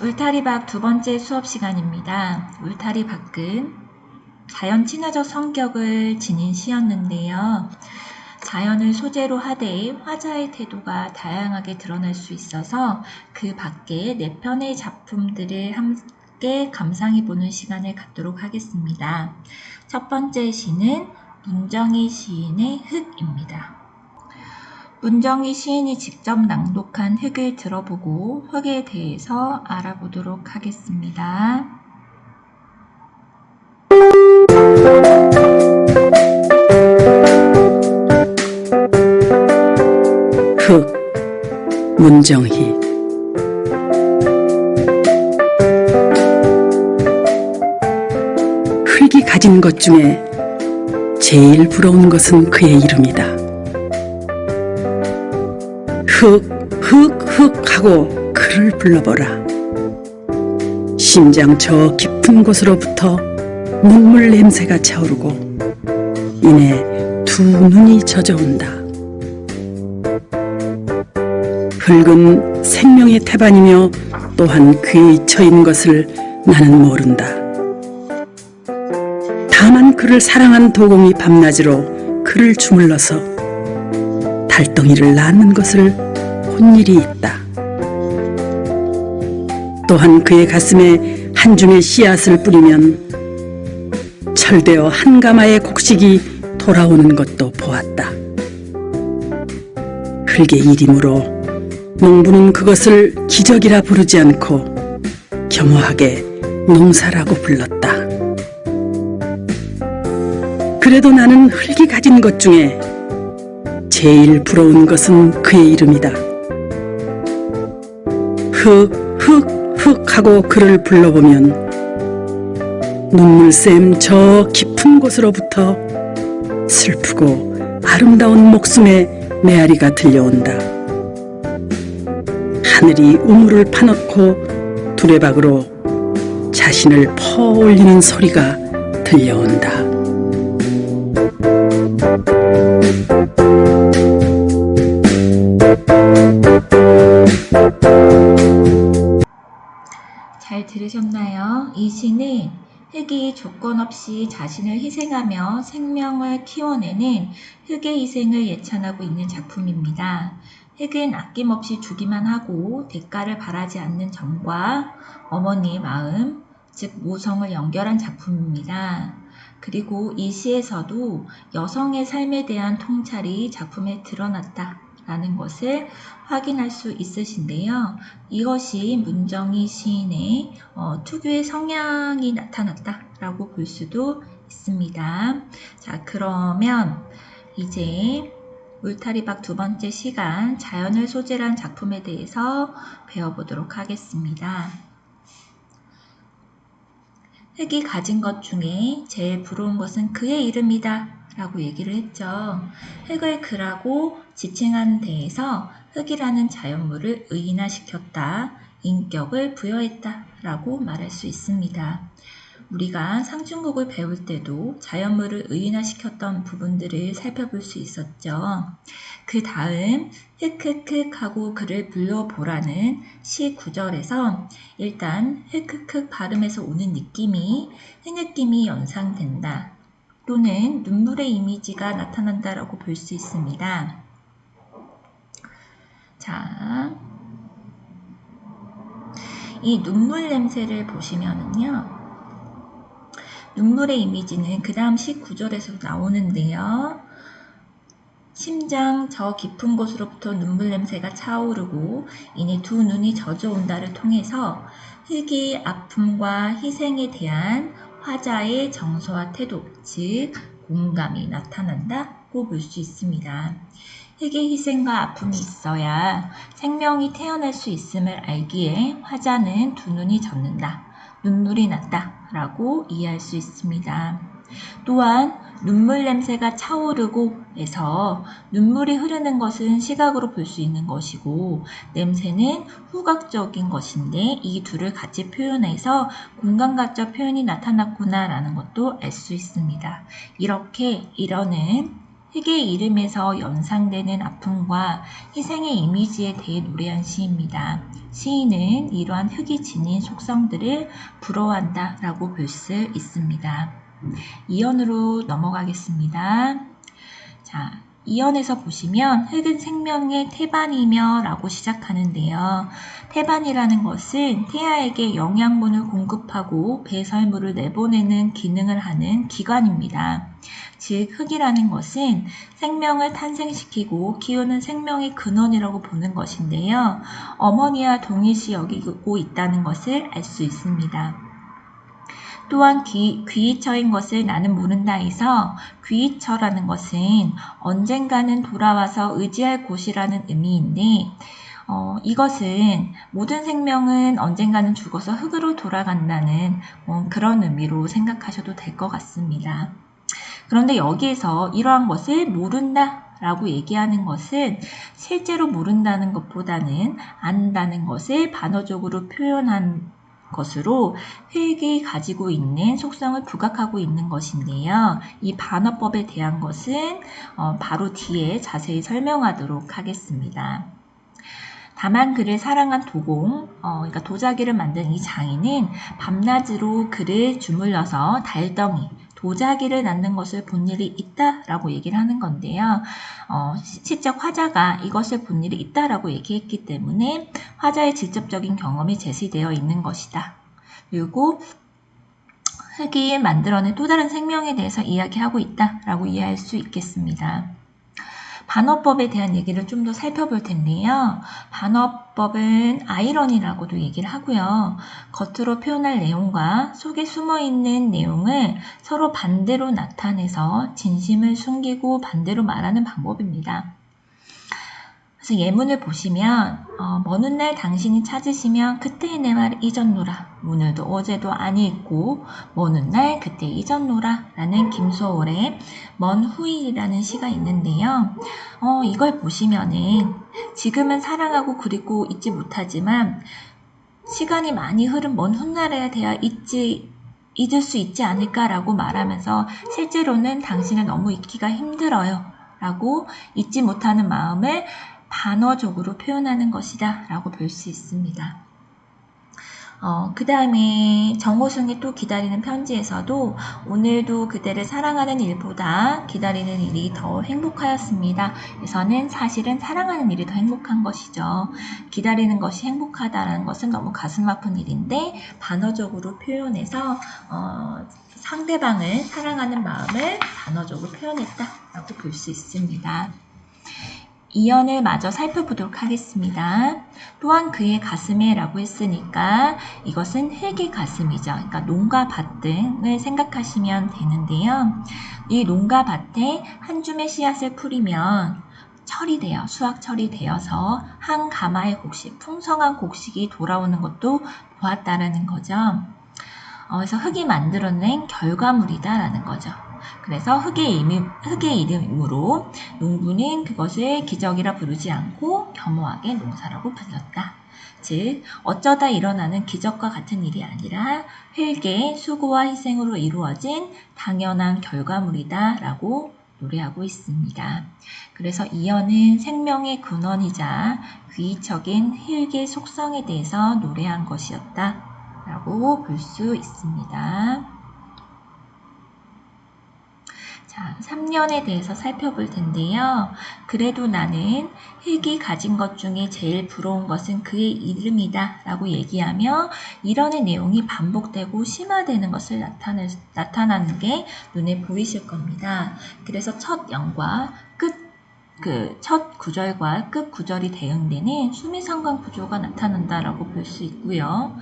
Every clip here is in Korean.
울타리박 두 번째 수업 시간입니다. 울타리박은 자연 친화적 성격을 지닌 시였는데요. 자연을 소재로 하되 화자의 태도가 다양하게 드러날 수 있어서 그 밖에 네 편의 작품들을 함께 감상해 보는 시간을 갖도록 하겠습니다. 첫 번째 시는 문정희 시인의 흙입니다. 문정희 시인이 직접 낭독한 흙을 들어보고 흙에 대해서 알아보도록 하겠습니다. 흙 문정희 흙이 가진 것 중에 제일 부러운 것은 그의 이름이다. 흙 하고 그를 불러보라. 심장 저 깊은 곳으로부터 눈물 냄새가 차오르고 이내 두 눈이 젖어온다. 흙은 생명의 태반이며 또한 귀에 처인 것을 나는 모른다. 다만 그를 사랑한 도공이 밤낮으로 그를 주물러서 달덩이를 낳는 것을 본 일이 있다. 또한 그의 가슴에 한 줌의 씨앗을 뿌리면 철되어 한 가마의 곡식이 돌아오는 것도 보았다. 흙의 일이므로 농부는 그것을 기적이라 부르지 않고 겸허하게 농사라고 불렀다. 그래도 나는 흙이 가진 것 중에 제일 부러운 것은 그의 이름이다. 흙, 흙, 흙 하고 그를 불러보면 눈물샘 저 깊은 곳으로부터 슬프고 아름다운 목숨의 메아리가 들려온다. 하늘이 우물을 파놓고 두레박으로 자신을 퍼올리는 소리가 들려온다. 들으셨나요? 이 시는 흙이 조건 없이 자신을 희생하며 생명을 키워내는 흙의 희생을 예찬하고 있는 작품입니다. 흙은 아낌없이 주기만 하고 대가를 바라지 않는 정과 어머니의 마음, 즉 모성을 연결한 작품입니다. 그리고 이 시에서도 여성의 삶에 대한 통찰이 작품에 드러났다. 라는 것을 확인할 수 있으신데요. 이것이 문정희 시인의 어, 특유의 성향이 나타났다 라고 볼 수도 있습니다. 자, 그러면 이제 울타리박 두 번째 시간 자연을 소재로 한 작품에 대해서 배워보도록 하겠습니다. 흙이 가진 것 중에 제일 부러운 것은 그의 이름이다. 라고 얘기를 했죠. 흙을 그라고 지칭하는 데에서 흙이라는 자연물을 의인화시켰다, 인격을 부여했다 라고 말할 수 있습니다. 우리가 상중국을 배울 때도 자연물을 의인화시켰던 부분들을 살펴볼 수 있었죠. 그 다음 흑흑흑 하고 그를 불러보라는 시 구절에서 일단 흑흑흑 발음에서 오는 느낌이 흐느낌이 연상된다. 또는 눈물의 이미지가 나타난다라고 볼 수 있습니다. 자, 이 눈물 냄새를 보시면은요. 눈물의 이미지는 그 다음 시 구절에서 나오는데요. 심장 저 깊은 곳으로부터 눈물 냄새가 차오르고 이내 두 눈이 젖어온다를 통해서 흙이 아픔과 희생에 대한 화자의 정서와 태도, 즉 공감이 나타난다고 볼 수 있습니다. 흙의 희생과 아픔이 있어야 생명이 태어날 수 있음을 알기에 화자는 두 눈이 젖는다, 눈물이 났다 라고 이해할 수 있습니다. 또한 눈물 냄새가 차오르고 에서 눈물이 흐르는 것은 시각으로 볼 수 있는 것이고 냄새는 후각적인 것인데 이 둘을 같이 표현해서 공간과적 표현이 나타났구나 라는 것도 알 수 있습니다. 이렇게 이러는 흙의 이름에서 연상되는 아픔과 희생의 이미지에 대해 노래한 시입니다. 시인은 이러한 흙이 지닌 속성들을 부러워한다 라고 볼 수 있습니다. 이연으로 넘어가겠습니다. 자, 이연에서 보시면 흙은 생명의 태반이며 라고 시작하는데요. 태반이라는 것은 태아에게 영양분을 공급하고 배설물을 내보내는 기능을 하는 기관입니다. 즉, 흙이라는 것은 생명을 탄생시키고 키우는 생명의 근원이라고 보는 것인데요. 어머니와 동일시 여기고 있다는 것을 알 수 있습니다. 또한 귀, 귀처인 것을 나는 모른다에서 귀처라는 것은 언젠가는 돌아와서 의지할 곳이라는 의미인데 어, 이것은 모든 생명은 언젠가는 죽어서 흙으로 돌아간다는 어, 그런 의미로 생각하셔도 될 것 같습니다. 그런데 여기에서 이러한 것을 모른다 라고 얘기하는 것은 실제로 모른다는 것보다는 안다는 것을 반어적으로 표현한 것으로 흙이 가지고 있는 속성을 부각하고 있는 것인데요. 이 반어법에 대한 것은 어, 바로 뒤에 자세히 설명하도록 하겠습니다. 다만 그를 사랑한 도공, 어, 그러니까 도자기를 만든 이 장인은 밤낮으로 그를 주물러서 달덩이, 도자기를 낳는 것을 본 일이 있다라고 얘기를 하는 건데요. 어, 실적 화자가 이것을 본 일이 있다라고 얘기했기 때문에 화자의 직접적인 경험이 제시되어 있는 것이다. 그리고 흙이 만들어낸 또 다른 생명에 대해서 이야기하고 있다라고 이해할 수 있겠습니다. 반어법에 대한 얘기를 좀 더 살펴볼 텐데요. 반어법은 아이러니라고도 얘기를 하고요. 겉으로 표현할 내용과 속에 숨어 있는 내용을 서로 반대로 나타내서 진심을 숨기고 반대로 말하는 방법입니다. 그래서 예문을 보시면 어, 먼 훗날 당신이 찾으시면 그때의 내말 잊었노라. 오늘도 어제도 아니 있고 먼 훗날 그때 잊었노라. 라는 김소월의 먼 후일이라는 시가 있는데요. 어, 이걸 보시면은 지금은 사랑하고 그리고 잊지 못하지만 시간이 많이 흐른 먼 훗날에 대하 잊지 잊을 수 있지 않을까라고 말하면서 실제로는 당신을 너무 잊기가 힘들어요. 라고 잊지 못하는 마음을 반어적으로 표현하는 것이다 라고 볼 수 있습니다. 어, 그 다음에 정호승이 또 기다리는 편지에서도 오늘도 그대를 사랑하는 일보다 기다리는 일이 더 행복하였습니다. 에서는 사실은 사랑하는 일이 더 행복한 것이죠. 기다리는 것이 행복하다는 것은 너무 가슴 아픈 일인데 반어적으로 표현해서 어, 상대방을 사랑하는 마음을 반어적으로 표현했다라고 볼 수 있습니다. 이연을 마저 살펴보도록 하겠습니다. 또한 그의 가슴에 라고 했으니까 이것은 흙의 가슴이죠. 그러니까 농가 밭 등을 생각하시면 되는데요. 이 농가 밭에 한 줌의 씨앗을 풀이면 철이 되어 수확 철이 되어서 한 가마의 곡식, 풍성한 곡식이 돌아오는 것도 보았다라는 거죠. 어, 그래서 흙이 만들어낸 결과물이다라는 거죠. 그래서 흙의, 이름, 흙의 이름으로 농부는 그것을 기적이라 부르지 않고 겸허하게 농사라고 불렀다. 즉 어쩌다 일어나는 기적과 같은 일이 아니라 흙의 수고와 희생으로 이루어진 당연한 결과물이다 라고 노래하고 있습니다. 그래서 이어는 생명의 근원이자 귀적인 흙의 속성에 대해서 노래한 것이었다 라고 볼 수 있습니다. 자, 3년에 대해서 살펴볼 텐데요. 그래도 나는 흙이 가진 것 중에 제일 부러운 것은 그의 이름이다 라고 얘기하며 이러는 내용이 반복되고 심화되는 것을 나타내, 나타나는 게 눈에 보이실 겁니다. 그래서 첫 영과 끝 그첫 구절과 끝 구절이 대응되는 수미상관 구조가 나타난다라고 볼 수 있고요.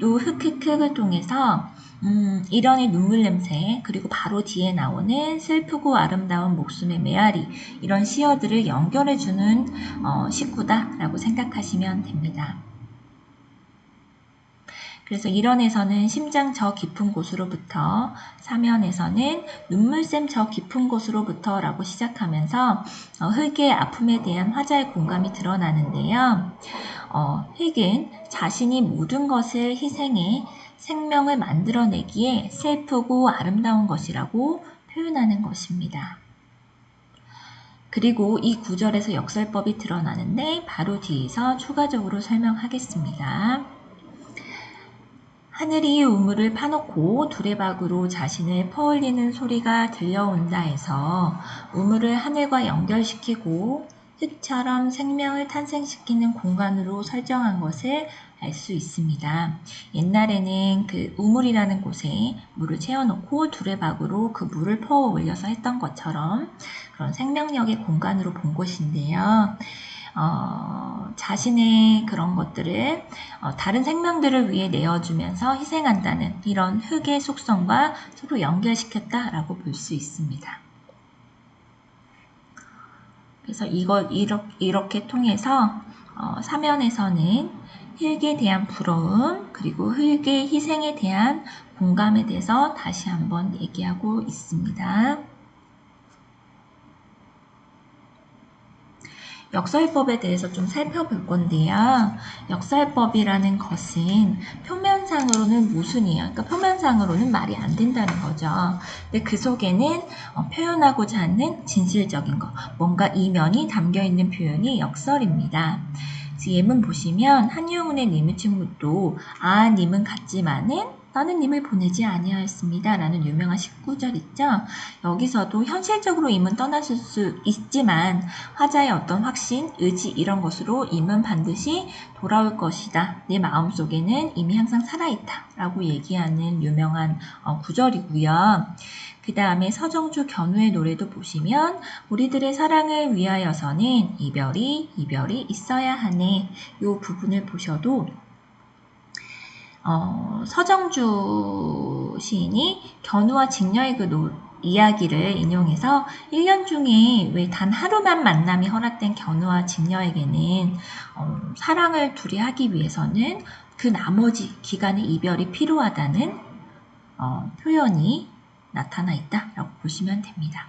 또 흑흑흑을 통해서 음, 이런의 눈물 냄새, 그리고 바로 뒤에 나오는 슬프고 아름다운 목숨의 메아리, 이런 시어들을 연결해주는 어, 식구다라고 생각하시면 됩니다. 그래서 1원에서는 심장 저 깊은 곳으로부터, 3연에서는 눈물샘 저 깊은 곳으로부터 라고 시작하면서 어, 흙의 아픔에 대한 화자의 공감이 드러나는데요. 어, 흙은 자신이 모든 것을 희생해 생명을 만들어내기에 슬프고 아름다운 것이라고 표현하는 것입니다. 그리고 이 구절에서 역설법이 드러나는데 바로 뒤에서 추가적으로 설명하겠습니다. 하늘이 우물을 파놓고 두레박으로 자신을 퍼올리는 소리가 들려온다 해서 우물을 하늘과 연결시키고 흙처럼 생명을 탄생시키는 공간으로 설정한 것을 알 수 있습니다. 옛날에는 그 우물이라는 곳에 물을 채워놓고 두레박으로 그 물을 퍼 올려서 했던 것처럼 그런 생명력의 공간으로 본 곳인데요. 어, 자신의 그런 것들을 어, 다른 생명들을 위해 내어주면서 희생한다는 이런 흙의 속성과 서로 연결시켰다라고 볼 수 있습니다. 그래서 이거 이렇게, 이렇게 통해서 어, 사면에서는 흙에 대한 부러움 그리고 흙의 희생에 대한 공감에 대해서 다시 한번 얘기하고 있습니다. 역설법에 대해서 좀 살펴볼 건데요. 역설법이라는 것은 표면상으로는 모순이에요. 그러니까 표면상으로는 말이 안 된다는 거죠. 근데 그 속에는 어, 표현하고자 하는 진실적인 거, 뭔가 이면이 담겨 있는 표현이 역설입니다. 예문 보시면 한유문의 님의 친구도 아 님은 같지만은 나는 님을 보내지 아니하였습니다. 라는 유명한 19절 있죠. 여기서도 현실적으로 임은 떠났을 수 있지만 화자의 어떤 확신, 의지 이런 것으로 임은 반드시 돌아올 것이다. 내 마음속에는 이미 항상 살아있다. 라고 얘기하는 유명한 어, 구절이고요. 그 다음에 서정주 견우의 노래도 보시면 우리들의 사랑을 위하여서는 이별이 이별이 있어야 하네. 이 부분을 보셔도 어, 서정주 시인이 견우와 직녀의 그 노, 이야기를 인용해서 1년 중에 왜 단 하루만 만남이 허락된 견우와 직녀에게는 어, 사랑을 둘이 하기 위해서는 그 나머지 기간의 이별이 필요하다는 어, 표현이 나타나 있다라고 보시면 됩니다.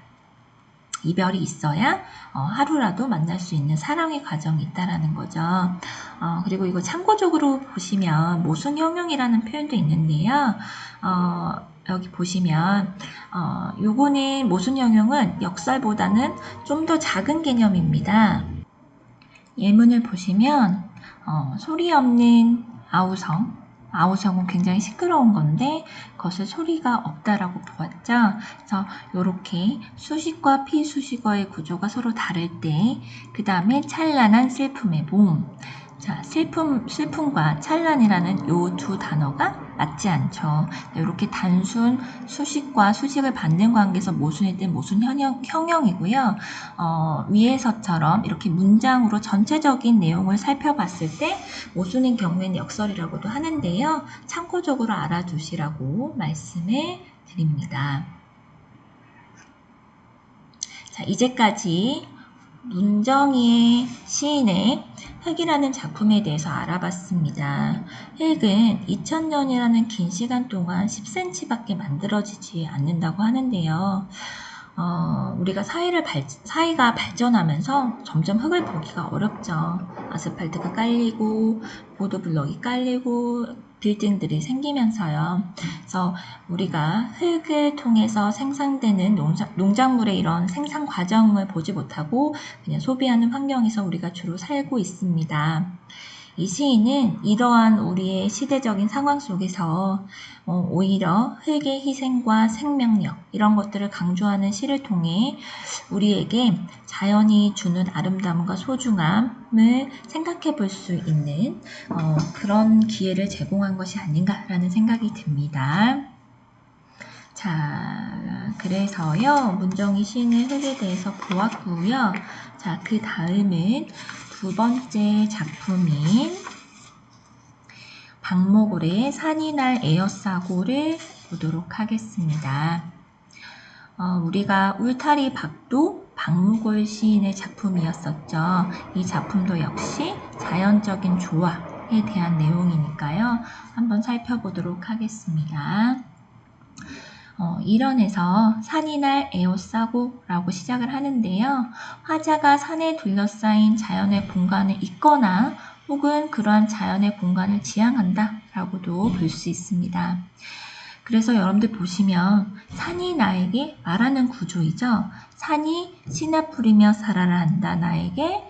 이별이 있어야 어, 하루라도 만날 수 있는 사랑의 과정이 있다라는 거죠. 어, 그리고 이거 참고적으로 보시면 모순형용이라는 표현도 있는데요. 어, 여기 보시면 어, 요거는 모순형용은 역설보다는 좀 더 작은 개념입니다. 예문을 보시면 어, 소리 없는 아우성 아우성은 굉장히 시끄러운 건데 그것을 소리가 없다라고 보았죠. 그래서 이렇게 수식과 피수식어의 구조가 서로 다를 때 그 다음에 찬란한 슬픔의 봄 자, 슬픔, 슬픔과 찬란이라는 요 두 단어가 맞지 않죠. 이렇게 단순 수식과 수식을 받는 관계에서 모순일 때 모순 현형, 형용이고요. 어, 위에서처럼 이렇게 문장으로 전체적인 내용을 살펴봤을 때 모순인 경우에는 역설이라고도 하는데요. 참고적으로 알아두시라고 말씀을 드립니다. 자, 이제까지 문정희의 시인의 흙이라는 작품에 대해서 알아봤습니다. 흙은 2000년이라는 긴 시간 동안 10cm밖에 만들어지지 않는다고 하는데요. 어, 우리가 사회를 발, 사회가 발전하면서 점점 흙을 보기가 어렵죠. 아스팔트가 깔리고, 보도블럭이 깔리고, 빌딩들이 생기면서요. 그래서 우리가 흙을 통해서 생산되는 농작, 농작 물의 이런 생산 과정을 보지 못하고 그냥 소비하는 환경에서 우리가 주로 살고 있습니다. 이 시인은 이러한 우리의 시대적인 상황 속에서 어, 오히려 흙의 희생과 생명력 이런 것들을 강조하는 시를 통해 우리에게 자연이 주는 아름다움과 소중함을 생각해 볼 수 있는 어, 그런 기회를 제공한 것이 아닌가라는 생각이 듭니다. 자, 그래서요, 문정희 시인의 흙에 대해서 보았고요. 자, 그 다음은 두 번째 작품인 박모골의 산이 날 에어싸고를 보도록 하겠습니다. 어, 우리가 울타리 박도 박무골 시인의 작품이었었죠. 이 작품도 역시 자연적인 조화에 대한 내용이니까요. 한번 살펴보도록 하겠습니다. 어, 일원에서 산이 날 에어싸고 라고 시작을 하는데요. 화자가 산에 둘러싸인 자연의 공간을 잇거나 혹은 그러한 자연의 공간을 지향한다 라고도 볼 수 있습니다. 그래서 여러분들 보시면 산이 나에게 말하는 구조이죠. 산이 씨나 뿌리며 살아라 한다. 나에게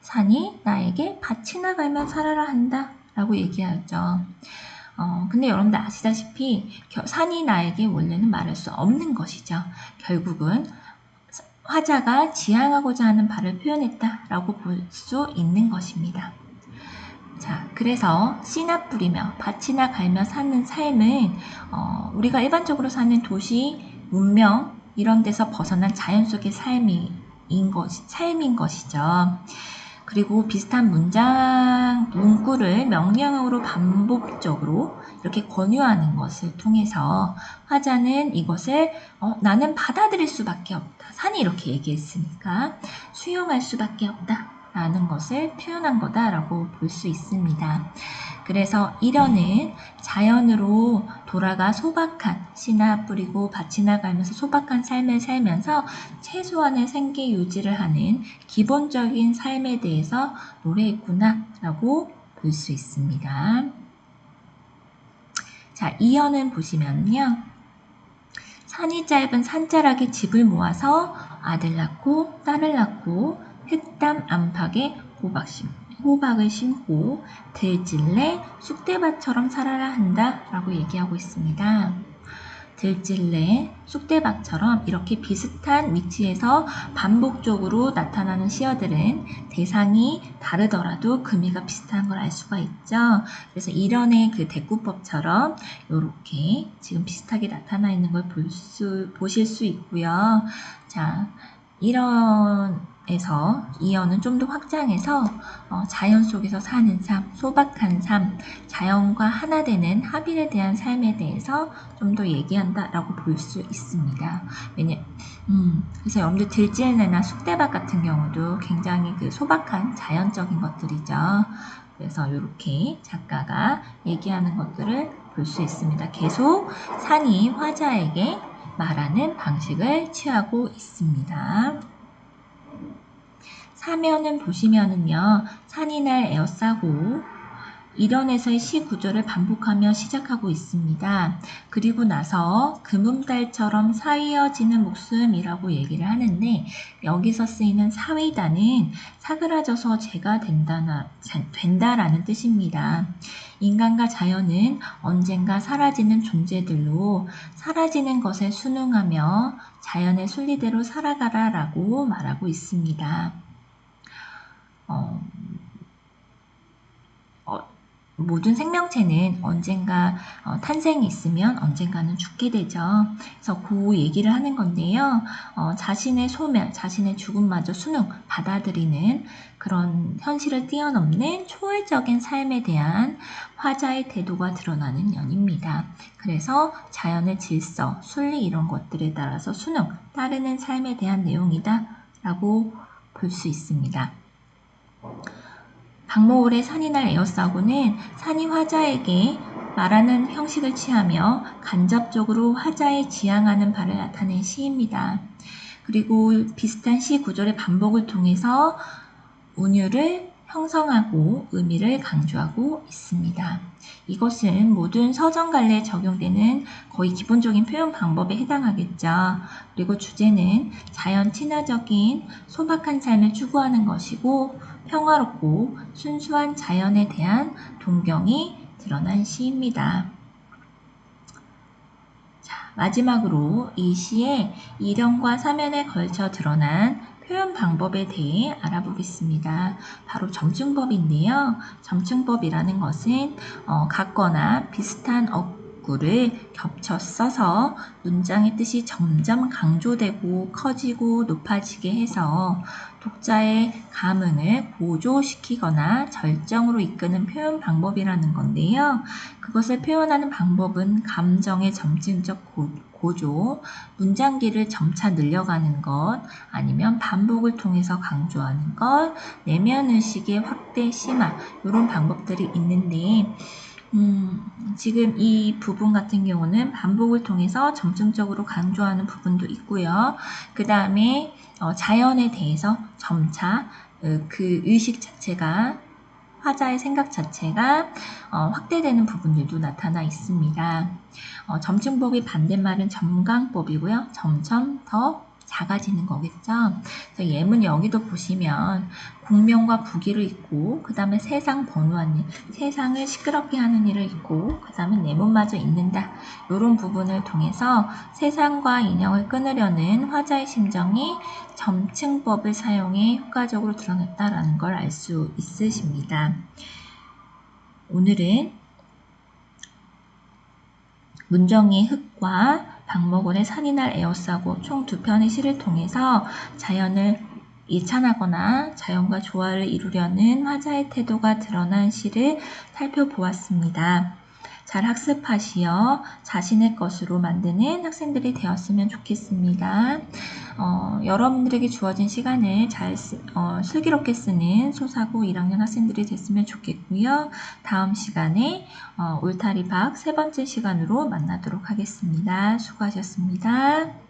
산이 나에게 밭이나 갈며 살아라 한다. 라고 얘기하죠. 어, 근데 여러분들 아시다시피 겨- 산이 나에게 원래는 말할 수 없는 것이죠. 결국은 화자가 지향하고자 하는 바를 표현했다라고 볼 수 있는 것입니다. 자, 그래서 씨나 뿌리며 밭이나 갈며 사는 삶은 어, 우리가 일반적으로 사는 도시, 문명 이런 데서 벗어난 자연 속의 삶인 것, 삶인 것이죠. 그리고 비슷한 문장, 문구를 명령어로 반복적으로 이렇게 권유하는 것을 통해서 화자는 이것을 어, 나는 받아들일 수밖에 없다. 산이 이렇게 얘기했으니까 수용할 수밖에 없다. 라는 것을 표현한 거다라고 볼 수 있습니다. 그래서 이련은 자연으로 돌아가 소박한 씨나 뿌리고 밭이나 갈면서 소박한 삶을 살면서 최소한의 생계 유지를 하는 기본적인 삶에 대해서 노래했구나라고 볼 수 있습니다. 자, 이연은 보시면요. 산이 짧은 산자락에 집을 모아서 아들 낳고 딸을 낳고 흙담 안팎에 호박 심, 호박을 심고 들질레 쑥대밭처럼 살아라 한다 라고 얘기하고 있습니다. 들질레 쑥대밭처럼 이렇게 비슷한 위치에서 반복적으로 나타나는 시어들은 대상이 다르더라도 금이가 비슷한 걸 알 수가 있죠. 그래서 이런의 그 대꾸법처럼 이렇게 지금 비슷하게 나타나 있는 걸 볼 수, 보실 수 있고요. 자, 이런 에서 이어는 좀더 확장해서 어, 자연 속에서 사는 삶, 소박한 삶, 자연과 하나 되는 합일에 대한 삶에 대해서 좀 더 얘기한다라고 볼 수 있습니다. 왜냐, 음, 그래서 여러분들 들지내나 쑥대밭 같은 경우도 굉장히 그 소박한 자연적인 것들이죠. 그래서 이렇게 작가가 얘기하는 것들을 볼 수 있습니다. 계속 산이 화자에게 말하는 방식을 취하고 있습니다. 사면은 보시면은요, 산이 날 에어싸고 일원에서의 시 구조를 반복하며 시작하고 있습니다. 그리고 나서 금음달처럼 사위어지는 목숨이라고 얘기를 하는데 여기서 쓰이는 사위다는 사그라져서 죄가 된다나, 된다라는 뜻입니다. 인간과 자연은 언젠가 사라지는 존재들로 사라지는 것에 순응하며 자연의 순리대로 살아가라 라고 말하고 있습니다. 어, 어, 모든 생명체는 언젠가 어, 탄생이 있으면 언젠가는 죽게 되죠. 그래서 그 얘기를 하는 건데요. 어, 자신의 소멸, 자신의 죽음마저 순응, 받아들이는 그런 현실을 뛰어넘는 초월적인 삶에 대한 화자의 태도가 드러나는 연입니다. 그래서 자연의 질서, 순리 이런 것들에 따라서 순응, 따르는 삶에 대한 내용이다 라고 볼 수 있습니다. 박모울의 산이날 에어싸고는 산이 화자에게 말하는 형식을 취하며 간접적으로 화자의 지향하는 바를 나타낸 시입니다. 그리고 비슷한 시 구조의 반복을 통해서 운율을 형성하고 의미를 강조하고 있습니다. 이것은 모든 서정갈래에 적용되는 거의 기본적인 표현 방법에 해당하겠죠. 그리고 주제는 자연 친화적인 소박한 삶을 추구하는 것이고 평화롭고 순수한 자연에 대한 동경이 드러난 시입니다. 자, 마지막으로 이 시의 이령과 사면에 걸쳐 드러난 표현 방법에 대해 알아보겠습니다. 바로 점증법인데요. 점증법이라는 것은 어, 같거나 비슷한 어 구를 겹쳐 써서 문장의 뜻이 점점 강조되고 커지고 높아지게 해서 독자의 감흥을 고조시키거나 절정으로 이끄는 표현 방법이라는 건데요. 그것을 표현하는 방법은 감정의 점진적 고조, 문장기를 점차 늘려가는 것, 아니면 반복을 통해서 강조하는 것, 내면 의식의 확대 심화 이런 방법들이 있는데 음, 지금 이 부분 같은 경우는 반복을 통해서 점증적으로 강조하는 부분도 있고요. 그 다음에 어, 자연에 대해서 점차 어, 그 의식 자체가 화자의 생각 자체가 어, 확대되는 부분들도 나타나 있습니다. 어, 점증법의 반대말은 점강법이고요. 점점 더 작아지는 거겠죠. 그래서 예문 여기도 보시면 공명과 부기를 읽고 그 다음에 세상 번호한 일, 세상을 시끄럽게 하는 일을 읽고 그 다음에 내문마저 읽는다. 이런 부분을 통해서 세상과 인형을 끊으려는 화자의 심정이 점층법을 사용해 효과적으로 드러났다라는 걸 알 수 있으십니다. 오늘은 문정의 흙과 박목원의 산이 날 에어싸고 총 두 편의 시를 통해서 자연을 예찬하거나 자연과 조화를 이루려는 화자의 태도가 드러난 시를 살펴보았습니다. 잘 학습하시어 자신의 것으로 만드는 학생들이 되었으면 좋겠습니다. 어, 여러분들에게 주어진 시간을 잘 쓰, 어, 슬기롭게 쓰는 소사고 1학년 학생들이 됐으면 좋겠고요. 다음 시간에 어, 울타리 박 세 번째 시간으로 만나도록 하겠습니다. 수고하셨습니다.